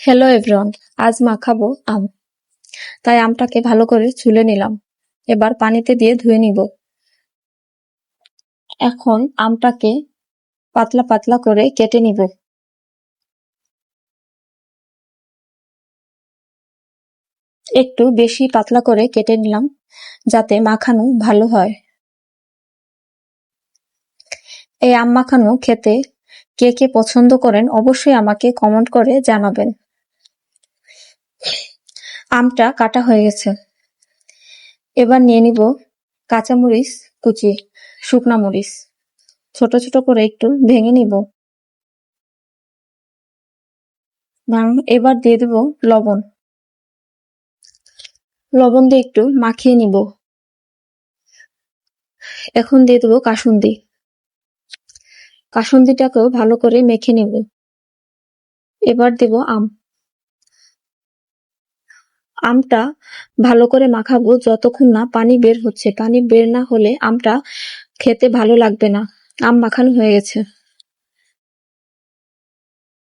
Hello everyone আজ মাখাবো আম। তাই আমটাকে ভালো করে ছুলে নিলাম। এবার পানিতে দিয়ে ধুয়ে নিব। এখন আমটাকে পাতলা পাতলা করে কেটে নিব। একটু বেশি পাতলা করে কেটে নিলাম, যাতে মাখানো ভালো হয়। এই আম মাখানো খেতে কে কে পছন্দ করেন অবশ্যই আমাকে কমেন্ট করে জানাবেন। আমটা কাটা হয়ে গেছে। এবার নিয়ে নিব কাঁচামরিচ কুচি, শুকনা মরিচ। ছোট ছোট করে একটু ভেঙে নিব। এবার দিয়ে দেব লবণ। লবণ দিয়ে একটু মাখিয়ে নিব। এখন দিয়ে দেবো কাসুন্দি। কাসুন্দিটাকেও ভালো করে মেখে নিব। এবার দেব আম। আমটা ভালো করে মাখাবো যতক্ষণ না পানি বের হচ্ছে। পানি বের না হলে আমটা খেতে ভালো লাগবে না। আম মাখানো হয়ে গেছে।